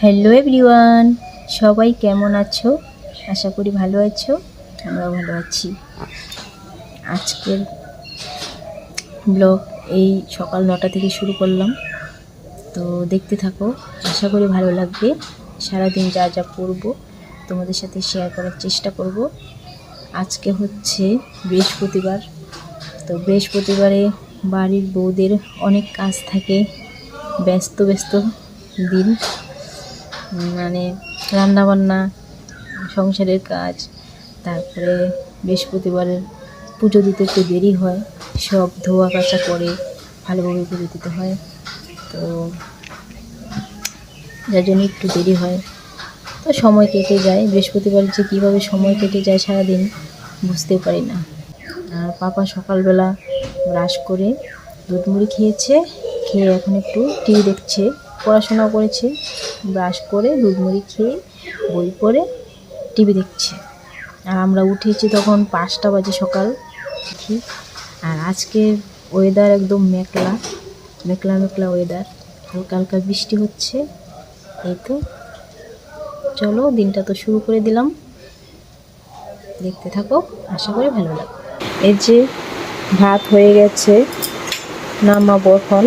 Hello everyone, সবাই কেমন আছো? আশা করি ভালো আছো, আমরাও ভালো আছি। আজকের ব্লগ এই সকাল নটা থেকে শুরু করলাম। তো দেখতে থাকো, আশা করি ভালো লাগবে। সারাদিন যা যা করব, তোমাদের সাথে শেয়ার করার চেষ্টা করব। আজকে হচ্ছে বৃহস্পতিবার। তো বৃহস্পতিবারে বাড়ির বউদের অনেক কাজ থাকে, ব্যস্ত ব্যস্ত দিন। মানে রান্নাবান্না, সংসারের কাজ, তারপরে বৃহস্পতিবারের পুজো দিতে একটু দেরি হয়, সব ধোয়া কাচা করে ভালোভাবে পুজো দিতে হয়। তো যার জন্য একটু দেরি হয়। তো সময় কেটে যায়, বৃহস্পতিবার যে কীভাবে সময় কেটে যায় সারাদিন বুঝতে পারি না। আর পাপা সকালবেলা ব্রাশ করে দুধ মুড়ি খেয়েছে, খেয়ে এখন একটু টিভি দেখছে। পড়াশোনা করেছে, ব্রাশ করে দুধ মুড়ি খেয়ে, বই পড়ে, টিভি দেখছে। আর আমরা উঠেছি তখন পাঁচটা বাজে সকাল দেখি আর আজকে ওয়েদার একদম মেঘলা মেঘলা মেঘলা ওয়েদার হালকা হালকা বৃষ্টি হচ্ছে, এই তো। চলো, দিনটা তো শুরু করে দিলাম। দেখতে থাকো, আশা করি ভালো লাগবে। এই যে ভাত হয়ে গেছে, নামাবো এখন।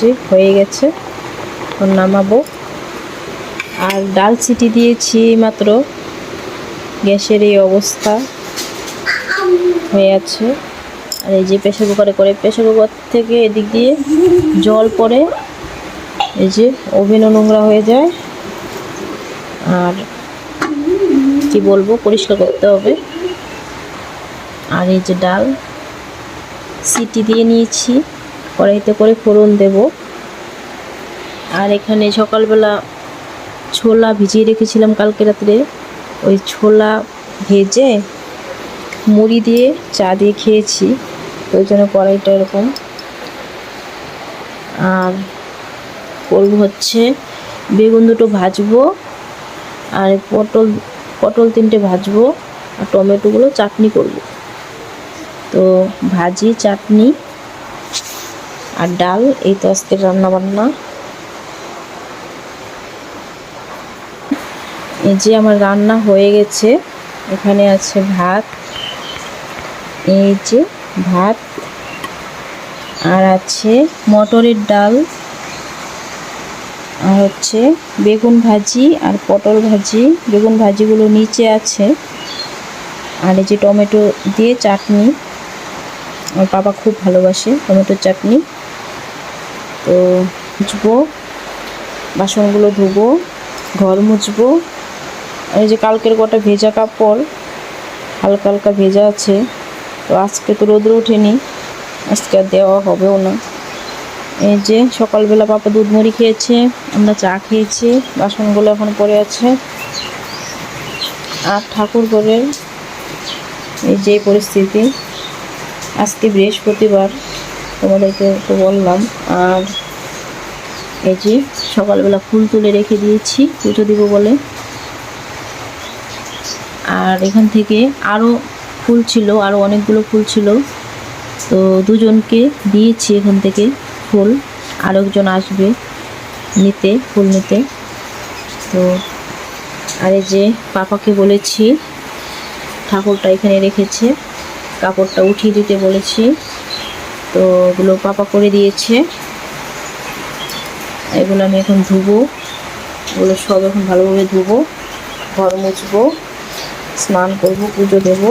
যে হয়ে গেছে। এখন নামাবো। আর ডাল সিটি দিয়েছি মাত্র। গ্যাসের এই অবস্থা হয়ে আছে। আর এই যে প্রেশার কুকারে করে, প্রেশার কুকার থেকে এদিক দিয়ে জল পড়ে। এই যে ওভেনও নোংরা হয়ে যায়। আর কি বলব, পরিষ্কার করতে হবে। আর এই যে ডাল সিটি দিয়ে নিয়েছি। কড়াইতে করে ফোড়ন দেব। আর এখানে সকালবেলা ছোলা ভিজিয়ে রেখেছিলাম কালকে রাত্রে। ওই ছোলা ভেজে মুড়ি দিয়ে চা দিয়ে খেয়েছি। ওই জন্য কড়াইটা এরকম। আর করব হচ্ছে বেগুন দুটো ভাজবো। আর পটল পটল তিনটে ভাজবো। আর টমেটোগুলো চাটনি করব। তো ভাজি চাটনি। আর ডাল, এই তো আজকের রান্না বান্না এই যে আমার রান্না হয়ে গেছে, এখানে আছে ভাত, এই যে ভাত, আর আছে মটরের ডাল, আর হচ্ছে বেগুন ভাজি আর পটল ভাজি। বেগুন ভাজিগুলো নিচে আছে, আর এই যে টমেটো দিয়ে চাটনি। আমার বাবা খুব ভালোবাসে টমেটোর চাটনি। তো মুছবো, বাসনগুলো ধুবো, ঘর মুছবো। এই যে কালকের কটা ভেজা কাপড়, হালকা হালকা ভেজা আছে। তো আজকে তো রোদ্র ওঠেনি আজকে আর দেওয়া হবেও না। এই যে সকালবেলা পাপা দুধ মুড়ি খেয়েছে, আমরা চা খেয়েছি, বাসনগুলো এখন পড়ে আছে। আর ঠাকুর ঘরের এই যে পরিস্থিতি, আজকে বৃহস্পতিবার। তোমাদেরকে তো বললাম, আর এই যে সকালবেলা ফুল তুলে রেখে দিয়েছি, পুজো দিব বলে। আর এখান থেকে আরও ফুল ছিল আরও অনেকগুলো ফুল ছিল। তো দুজনকে দিয়েছি এখান থেকে ফুল, আরেকজন আসবে নিতে, ফুল নিতে। তো আর এই যে পাপাকে বলেছি, ঠাকুরটা এখানে রেখেছে, কাপড়টা উঠিয়ে দিতে বলেছি। তো ওগুলো পাপা করে দিয়েছে। এগুলো আমি এখন ধুবো। ওগুলো সব এখন ভালোভাবে ধুবো, ঘর মুছবো, স্নান করব, পুজো দেব।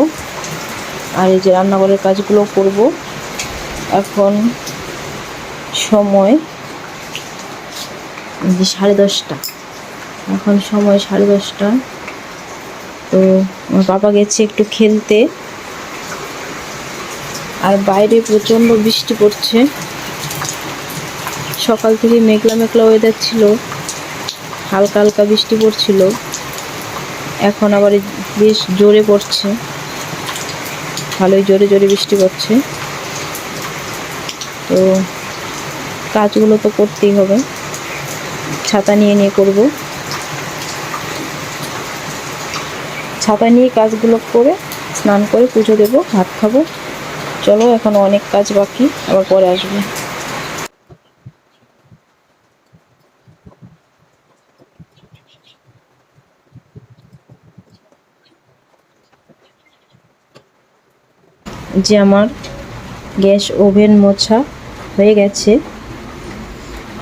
আর এই যে রান্নাঘরের কাজগুলো করব। এখন সময় সাড়ে দশটা। এখন সময় সাড়ে দশটা। তো আমার বাবা গেছে একটু খেলতে। আর বাইরে প্রচণ্ড বৃষ্টি পড়ছে। সকাল থেকে মেঘলা মেঘলা ওয়েদার ছিল, হালকা হালকা বৃষ্টি পড়ছিল। এখন আবার বেশ জোরে পড়ছে। ভালোই জোরে জোরে বৃষ্টি পড়ছে। তো কাজগুলো তো করতেই হবে। ছাতা নিয়ে নিয়ে করব। ছাতা নিয়ে কাজগুলো করে স্নান করে পুজো দেবো, ভাত খাব। চলো, এখন অনেক কাজ বাকি, আবার পরে আসবে। যে আমার গ্যাস ওভেন মোছা হয়ে গেছে,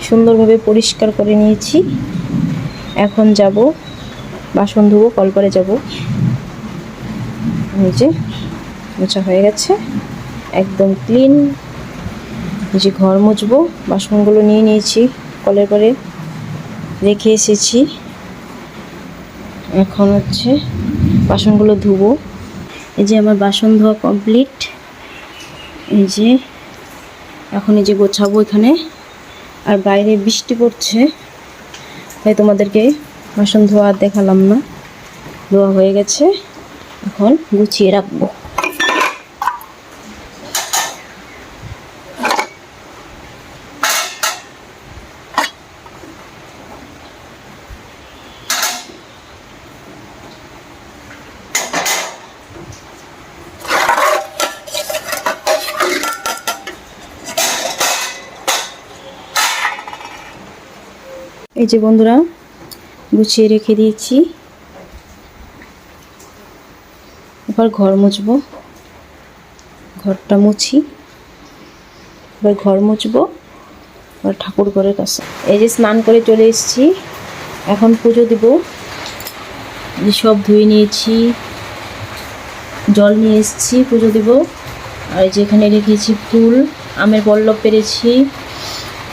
সুন্দরভাবে পরিষ্কার করে নিয়েছি। এখন যাব, বাসন ধুবো, কলপারে যাব। নিচে মোছা হয়ে গেছে। একদম ক্লিন যে ঘর মুছবো, বাসনগুলো নিয়ে নিয়েছি কলের পরে রেখে এসেছি। এখন হচ্ছে বাসনগুলো ধুবো। এই যে আমার বাসন ধোয়া কমপ্লিট এই যে এখন এই যে গোছাবো এখানে। আর বাইরে বৃষ্টি পড়ছে, তাই তোমাদেরকে বাসন ধোয়া দেখালাম না। ধোয়া হয়ে গেছে, এখন গুছিয়ে রাখব। এই যে বন্ধুরা, গুছিয়ে রেখে দিয়েছি। এবার ঘর মুছবো। ঘরটা মুছি। এবার ঘর মুছবো। এবার ঠাকুর ঘরের কাছে। এই যে স্নান করে চলে এসেছি। এখন পুজো দিব। যে সব ধুয়ে নিয়েছি। জল নিয়ে এসেছি, পুজো দিব। আর যেখানে রেখেছি ফুল। আমের পল্লব পেরেছি।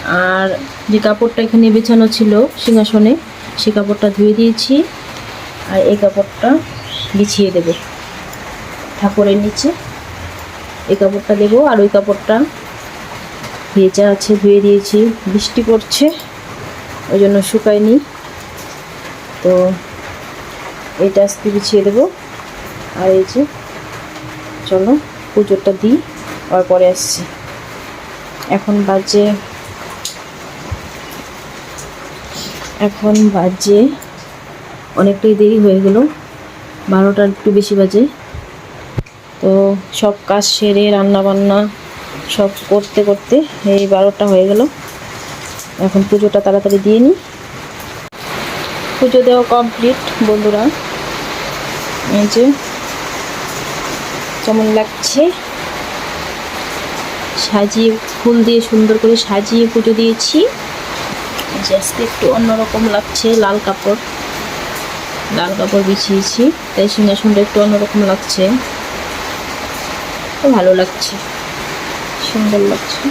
আর যে কাপড়টা এখানে বেছানো ছিল সিংহাসনে, সে কাপড়টা ধুয়ে দিয়েছি আর এই কাপড়টা বিছিয়ে দেব। ঠাকুরের নিচে এই কাপড়টা দেবো আর ওই কাপড়টা ভেজা আছে ধুয়ে দিয়েছি। বৃষ্টি পড়ছে, ওই জন্য শুকায়নি। তো এটা আজকে বিছিয়ে দেবো। আর এই যে, চলো পুজোটা দিই আর পরে আসছি। এখন বাজে এখন বাজে অনেকটাই দেরি হয়ে গেল। বারোটার একটু বেশি বাজে। তো সব কাজ সেরে রান্না বান্না সব করতে করতে এই বারোটা হয়ে গেল। এখন পুজোটা তাড়াতাড়ি দিয়ে নিই। পুজো দেওয়া কমপ্লিট, বন্ধুরা। এই যে কেমন লাগছে? সাজিয়ে, ফুল দিয়ে সুন্দর করে সাজিয়ে পুজো দিয়েছি। যে আজকে একটু অন্যরকম লাগছে লাল কাপড়। লাল কাপড় বিছিয়েছি। তাই সিংহাসনটা একটু অন্যরকম লাগছে। ভালো লাগছে। সুন্দর লাগছে।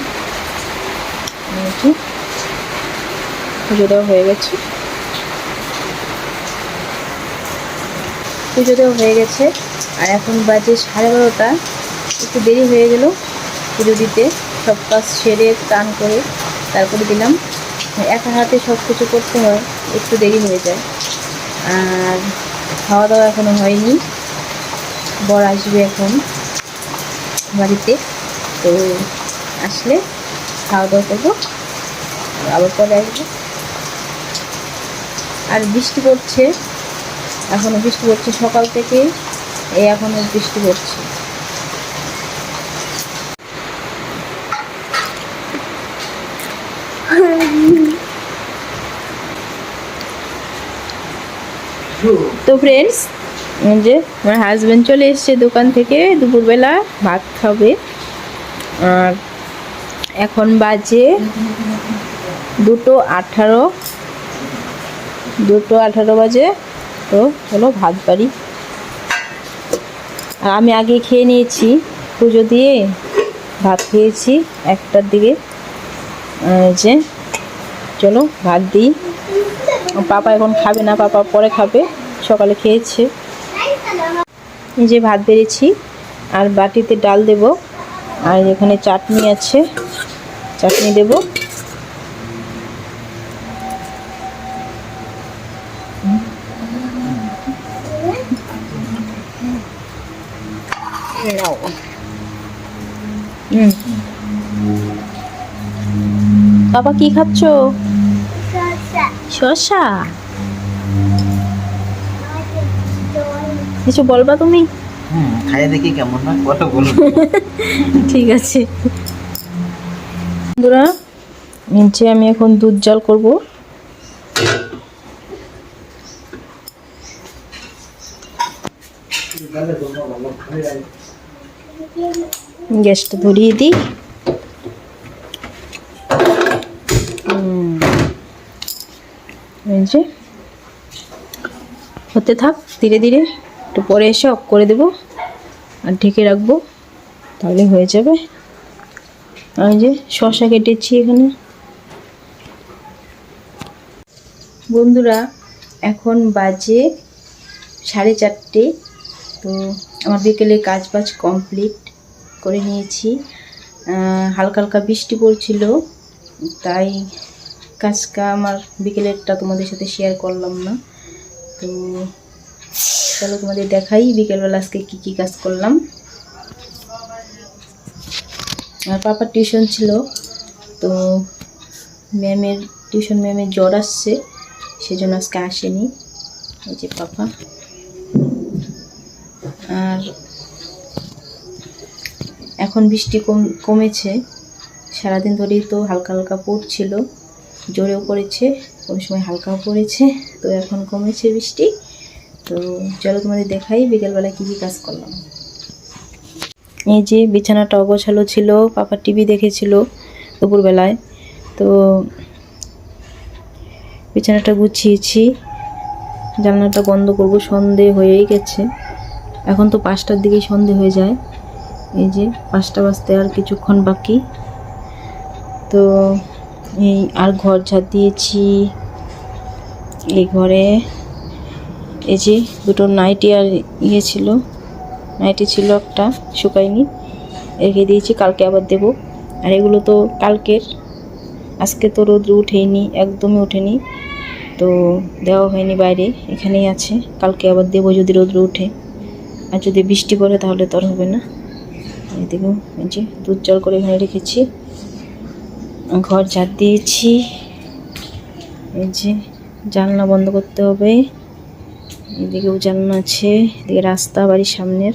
পুজো দেওয়া হয়ে গেছে। পুজো দেওয়া হয়ে গেছে। আর এখন বাজে সাড়ে বারোটা। একটু দেরি হয়ে গেল পুজো দিতে। সব কাজ সেরে, স্নান করে তারপরে দিলাম। একা হাতে সব কিছু করতে হয়, একটু দেরি হয়ে যায়। আর খাওয়া দাওয়া এখনও হয়নি। বর আসবে এখন বাড়িতে। তো আসলে খাওয়া দাওয়া করব, আবার পরে আসব। আর বৃষ্টি পড়ছে, এখনও বৃষ্টি পড়ছে সকাল থেকে এই এখনও বৃষ্টি পড়ছে। তো ফ্রেন্ডস যে আমার হাজব্যান্ড চলে এসছে দোকান থেকে, দুপুরবেলা ভাত খাবে। আর এখন বাজে দুটো আঠারো। দুটো আঠারো বাজে, তো চলো ভাত বাড়ি। আর আমি আগে খেয়ে নিয়েছি, পুজো দিয়ে ভাত খেয়েছি একটার দিকে। যে, চলো ভাত দিই। পাপা এখন খাবে না, পাপা পরে খাবে। সকালে খেয়েছে। এই যে ভাত বেড়েছি আর বাটিতে ডাল দেব আর এখানে চাটনি আছে চাটনি দেব। হুম। বাবা কি খাচ্ছো? শসা? কিছু বলবা তুমি? হুম খাইয়ে দেখি কেমন হয় কথা বলুন ঠিক আছে। বন্ধুরা নিচে আমি এখন দুধ জল করব। গ্যাসটা ধরিয়ে দিই। এই যে হতে থাক ধীরে ধীরে। একটু পরে এসে অফ করে দেবো আর ঢেকে রাখব তাহলে হয়ে যাবে। এই যে শশা কেটেছি এখানে। বন্ধুরা, এখন বাজে সাড়ে চারটে, তো আমার বিকেলে কাজ বাজ কমপ্লিট করে নিয়েছি। হালকা হালকা বৃষ্টি পড়ছিল, তাই কাজটা আমার বিকেলেরটা তোমাদের সাথে শেয়ার করলাম না। তো চলো তোমাদের দেখাই বিকেলবেলা আজকে কী কী কাজ করলাম। আর পাপার টিউশন ছিল, তো ম্যামের, টিউশন ম্যামের জ্বর আসছে, সেজন্য আজকে আসেনি, এই যে পাপা। আর এখন বৃষ্টি কম, কমেছে, সারাদিন ধরেই তো হালকা হালকা পড়ছিল জোরেও পড়েছে, কোনো সময় হালকাও পড়েছে, তো এখন কমেছে বৃষ্টি। তো চলো তোমাদের দেখাই বিকেলবেলা কী কী কাজ করলাম। এই যে বিছানাটা অগোছালো ছিল, পাপা টিভি দেখেছিল দুপুরবেলায়। তো বিছানাটা গুছিয়েছি, জানলাটা বন্ধ করব, সন্ধে হয়েই গেছে। এখন তো পাঁচটার দিকেই সন্ধে হয়ে যায়। এই যে পাঁচটা বাজতে আর কিছুক্ষণ বাকি। তো এই আর ঘর ঝাড় দিয়েছি। এই ঘরে এই যে দুটো নাইটি আর ইয়ে ছিল। নাইটি ছিল একটা, শুকায়নি। রেখে দিয়েছি, কালকে আবার দেবো। আর এগুলো তো কালকের। আজকে তো রোদ্র উঠেনি একদমই ওঠেনি তো দেওয়া হয়নি বাইরে, এখানেই আছে। কালকে আবার দেবো যদি রোদ্র উঠে। আর যদি বৃষ্টি পড়ে তাহলে তো আর হবে না। এই দেখো, এই যে দুধ জল করে এখানে রেখেছি। ঘর ঝাড় দিয়েছি। এই যে জানলা বন্ধ করতে হবে। এদিকেও জানলা আছে, এদিকে রাস্তা, বাড়ির সামনের।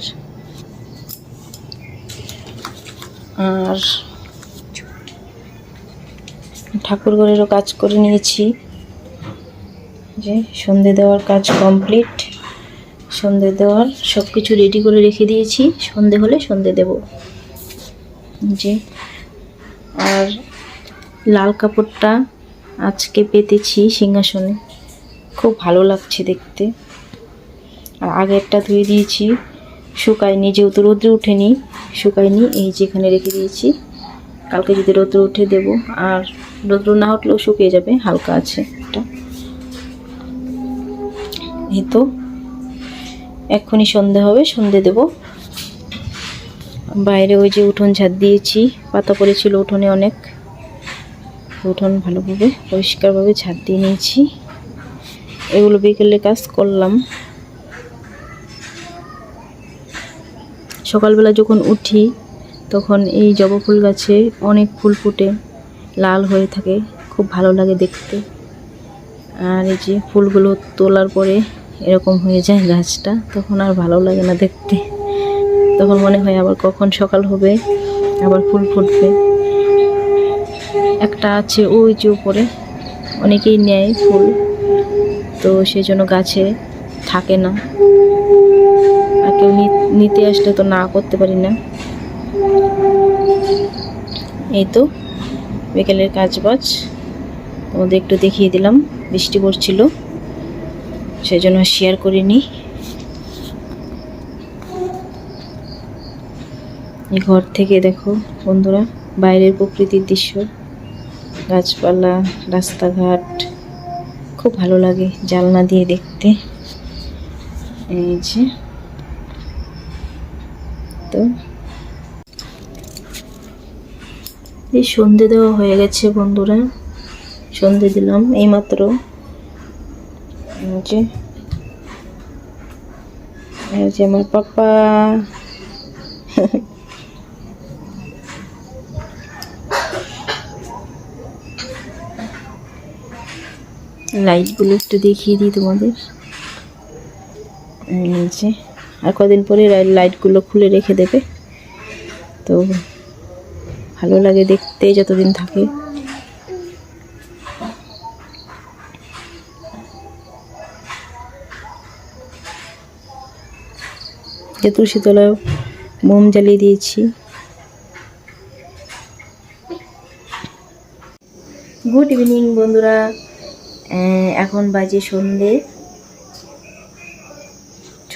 আর ঠাকুর ঘরেরও কাজ করে নিয়েছি। যে সন্ধে দেওয়ার কাজ কমপ্লিট। সন্ধে দেওয়ার সব কিছু রেডি করে রেখে দিয়েছি। সন্ধে হলে সন্ধে দেব। যে আর লাল কাপড়টা আজকে পেতেছি সিংহাসনে। খুব ভালো লাগছে দেখতে। আর আগেরটা ধুয়ে দিয়েছি। শুকায়নি, যেহেতু রোদ্রে উঠেনি, শুকায়নি, এই যেখানে রেখে দিয়েছি। কালকে যদি রোদ্র উঠে দেব, আর রোদ্র না উঠলেও শুকিয়ে যাবে, হালকা আছে এটা এই তো, এক্ষুনি সন্ধে হবে, সন্ধে দেব। বাইরে ওই যে উঠোন ঝাড় দিয়েছি, পাতা পড়েছিল উঠোনে অনেক। উঠোন ভালোভাবে, পরিষ্কারভাবে ঝাড় দিয়ে নিয়েছি। এগুলো বিকেলে কাজ করলাম। সকালবেলা যখন উঠি, তখন এই জবা ফুল গাছে অনেক ফুল ফুটে, লাল হয়ে থাকে, খুব ভালো লাগে দেখতে। আর এই যে ফুলগুলো তোলার পরে এরকম হয়ে যায় গাছটা, তখন আর ভালো লাগে না দেখতে। তখন মনে হয় আবার কখন সকাল হবে, আবার ফুল ফুটবে। একটা আছে ওই যে উপরে, অনেকেই নেয় ফুল, তো সেই জন্য গাছে থাকে না। আর কেউ নিতে আসলে তো না করতে পারি না। এই তো, বিকেলের কাজ বাজ তোমাদের একটু দেখিয়ে দিলাম, বৃষ্টি পড়ছিল। সেই জন্য শেয়ার করিনি। এই ঘর থেকে দেখো বন্ধুরা, বাইরের প্রকৃতির দৃশ্য। গাছপালা, রাস্তাঘাট, খুব ভালো লাগে জানলা দিয়ে দেখতে। এই যে তো এই সন্ধে দেওয়া হয়ে গেছে বন্ধুরা। সন্ধে দিলাম এইমাত্র। এই যে এই যে আমার পাপা লাইটগুলো একটু দেখিয়ে দিই তোমাদের। যে আর কদিন পরে লাইটগুলো খুলে রেখে দেবে। তো ভালো লাগে দেখতে যতদিন থাকে। যে তুলসীতলায় মোম জ্বালিয়ে দিয়েছি। গুড ইভিনিং বন্ধুরা। এখন বাজে সন্ধে।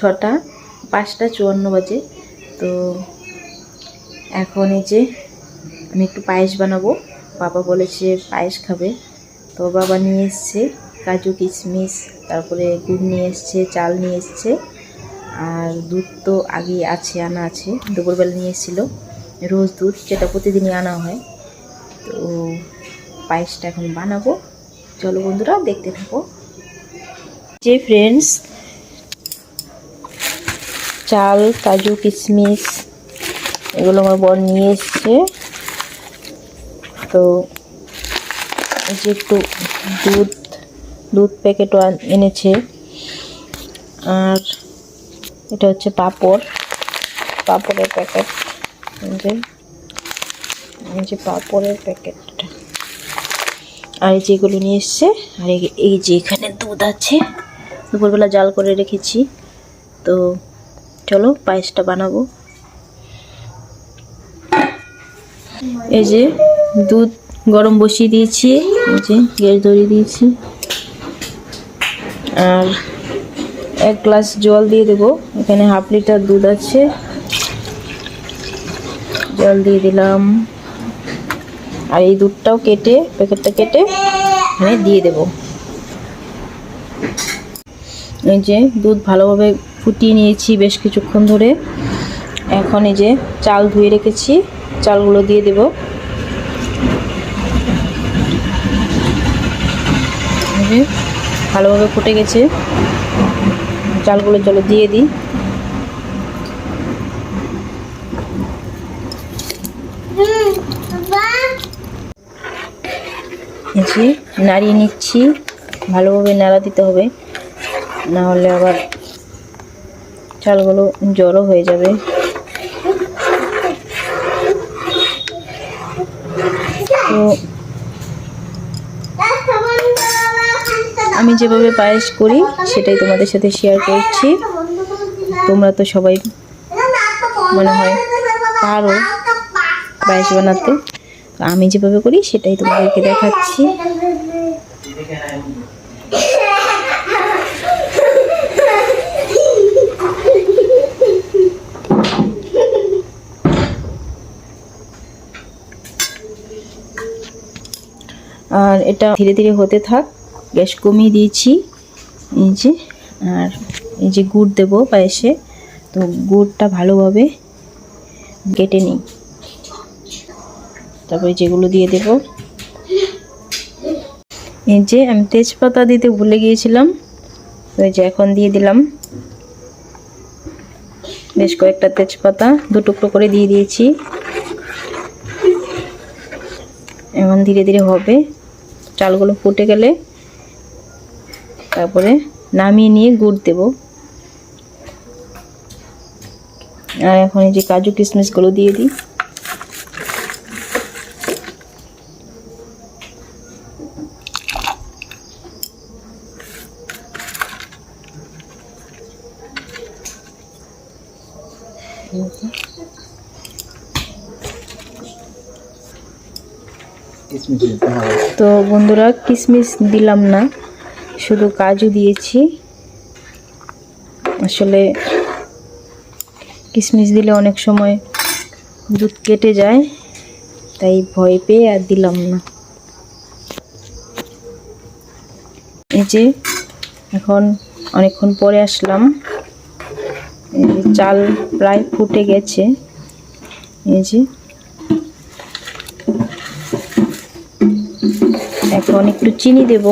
ছটা, পাঁচটা চুয়ান্ন বাজে। তো এখন এই যে আমি একটু পায়েস বানাবো। বাবা বলেছে পায়েস খাবে। তো বাবা নিয়ে এসছে কাজু, কিশমিশ, তারপরে গুড় নিয়ে এসছে, চাল নিয়ে এসছে। আর দুধ তো আগে আছে, আনা আছে। দুপুরবেলা নিয়ে এসেছিল। রোজ দুধ, যেটা প্রতিদিনই আনা হয়। তো পায়েসটা এখন বানাবো। চলো বন্ধুরা, দেখতে থাকো। যে ফ্রেন্ডস চাল, কাজু কিশমিশ এগুলো আমার বর নিয়ে এসছে। তো যে একটু দুধ দুধ প্যাকেটও এনেছে। আর এটা হচ্ছে পাপড়। পাপড়ের প্যাকেট। যে যে পাঁপড়ের প্যাকেটটা আর এই যেগুলো নিয়ে এসছে, আর এই যে এখানে দুধ আছে। দুপুরবেলা জাল করে রেখেছি। তো চলো পায়েসটা বানাবো। এই যে দুধ গরম বসিয়ে দিয়েছি, এই যে গ্যাস ধরিয়ে দিয়েছি। আর এক গ্লাস জল দিয়ে দেবো, এখানে হাফ লিটার দুধ আছে। জল দিয়ে দিলাম। আর এই দুধটাও কেটে, প্যাকেটটা কেটে এখানে দিয়ে দেব। এই যে দুধ ভালোভাবে ফুটিয়ে নিয়েছি বেশ কিছুক্ষণ ধরে। এখন এই যে চাল ধুয়ে রেখেছি, চালগুলো দিয়ে দেব। ভালোভাবে ফুটে গেছে। চালগুলো চলো দিয়ে দিই। নাড়িয়ে নিচ্ছি। ভালোভাবে নাড়া দিতে হবে। না হলে আবার চালগুলো জড়ো হয়ে যাবে। তো আমি যেভাবে পায়েস করি, সেটাই তোমাদের সাথে শেয়ার করছি। তোমরা তো সবাই মনে হয় পারো পায়েস বানাতে। আমি যেভাবে করি, সেটাই তোমাদেরকে দেখাচ্ছি। আর এটা ধীরে ধীরে হতে থাক। গ্যাস কমিয়ে দিয়েছি। এই যে, আর এই যে গুড় দেবো পায়েসে। তো গুড়টা ভালোভাবে কেটে নিই। তারপরে যেগুলো দিয়ে দেব। এই যে আমি তেজপাতা দিতে ভুলে গিয়েছিলাম। এই যে এখন দিয়ে দিলাম। বেশ কয়েকটা তেজপাতা, দু টুকরো করে দিয়ে দিয়েছি। এখন ধীরে ধীরে হবে। চালগুলো ফুটে গেলে তারপরে নামিয়ে নিয়ে গুড় দেব। আর এখন এই যে কাজু কিশমিশগুলো দিয়ে দিই। তো বন্ধুরা কিশমিশ দিলাম না, শুধু কাজু দিয়েছি। আসলে কিশমিশ দিলে অনেক সময় দুধ কেটে যায়, তাই ভয় পেয়ে আর দিলাম না। এই যে এখন অনেকক্ষণ পরে আসলাম চাল প্রায় ফুটে গেছে, এই যে এখন একটু চিনি দেব।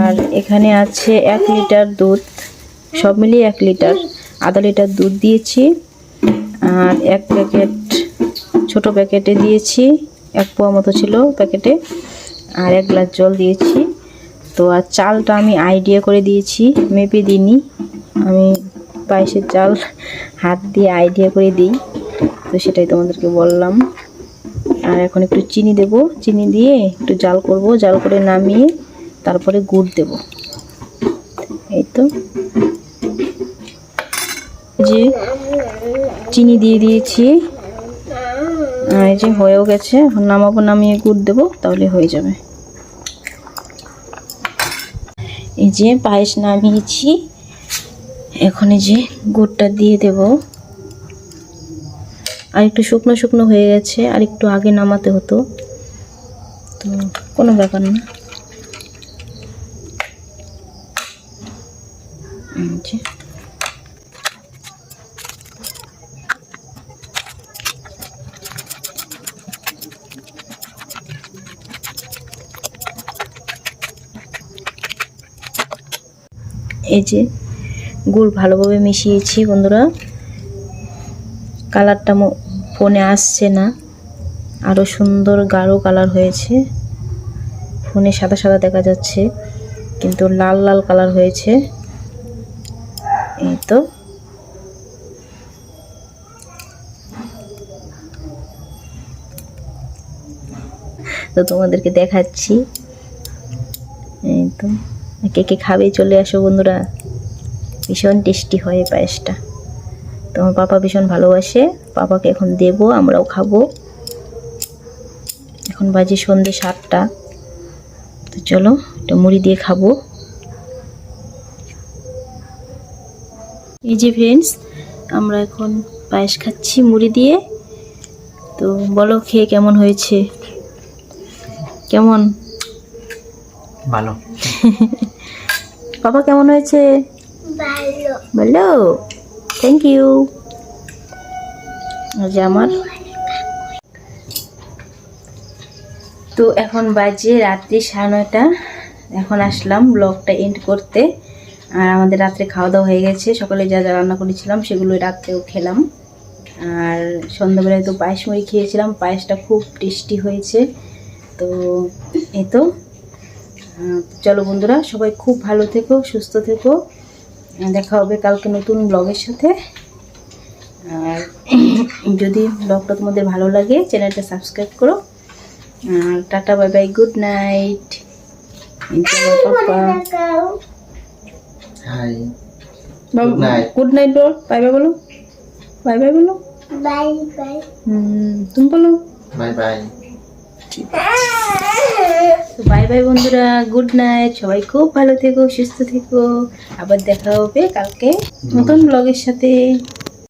আর এখানে আছে এক লিটার দুধ, সব মিলিয়ে এক লিটার। আধা লিটার দুধ দিয়েছি, আর এক প্যাকেট ছোট প্যাকেটে দিয়েছি, এক পোয়া মতো ছিল প্যাকেটে, আর এক গ্লাস জল দিয়েছি। তো আর চালটা আমি আইডিয়া করে দিয়েছি, মেপে দিইনি। আমি পায়েসের চাল হাত দিয়ে আইডিয়া করে দিই। তো সেটাই তোমাদেরকে বললাম। আর এখন একটু চিনি দেব। চিনি দিয়ে একটু জাল করব। জাল করে নামিয়ে তারপরে গুড় দেব। এই তো। যে চিনি দিয়ে দিয়েছি। আর এই যে হয়েও গেছে। এখন নামাবো, নামিয়ে গুড় দেবো, তাহলে হয়ে যাবে। এই যে পায়েস নামিয়েছি। এখন এই যে গুড়টা দিয়ে দেব। আর একটু শুকনো শুকনো হয়ে গেছে, আর একটু আগে নামাতে হতো। তো কোনো ব্যাপার না। এই যে গুড় ভালোভাবে মিশিয়েছি বন্ধুরা। কালারটা ফোনে আসছে না। আরও সুন্দর গাঢ় কালার হয়েছে। ফোনে সাদা সাদা দেখা যাচ্ছে, কিন্তু লাল লাল কালার হয়েছে। এই তো। তো তোমাদেরকে দেখাচ্ছি। এই তো। কে কে খাবে চলে আসো বন্ধুরা। ভীষণ টেস্টি হয় পায়েসটা। তোমার পাপা ভীষণ ভালোবাসে। পাপাকে এখন দেবো আমরাও খাব। এখন বাজে সন্ধে সাতটা। তো চলো এটা মুড়ি দিয়ে খাব। এই যে ফ্রেন্ডস আমরা এখন পায়েস খাচ্ছি মুড়ি দিয়ে। তো বলো খেয়ে কেমন হয়েছে? কেমন? ভালো। পাপা কেমন হয়েছে? বলো থ্যাংক ইউ যে আমার। তো এখন বাজে রাত্রি সাড়ে নয়টা। এখন আসলাম ব্লগটা এন্ড করতে। আর আমাদের রাত্রে খাওয়া দাওয়া হয়ে গেছে। সকালে যা যা রান্না করেছিলাম সেগুলো রাত্রেও খেলাম। আর সন্ধ্যাবেলায় তো পায়েস মুড়ি খেয়েছিলাম। পায়েসটা খুব টেস্টি হয়েছে। তো এই তো। চলো বন্ধুরা, সবাই খুব ভালো থেকো, সুস্থ থেকো। দেখা হবে কালকে নতুন ব্লগের সাথে। আর যদি ব্লগটা তোমাদের ভালো লাগে চ্যানেলটা সাবস্ক্রাইব করো। আর tata bye bye good night. Good night বলো বাই বাই বলো। বাই বাই বলো। Bye bye. হুম, তুমি বলো। বাই বাই তো বাই বাই বন্ধুরা গুড নাইট সবাই খুব ভালো থেকো সুস্থ থেকো। আবার দেখা হবে কালকে নতুন ব্লগের সাথে।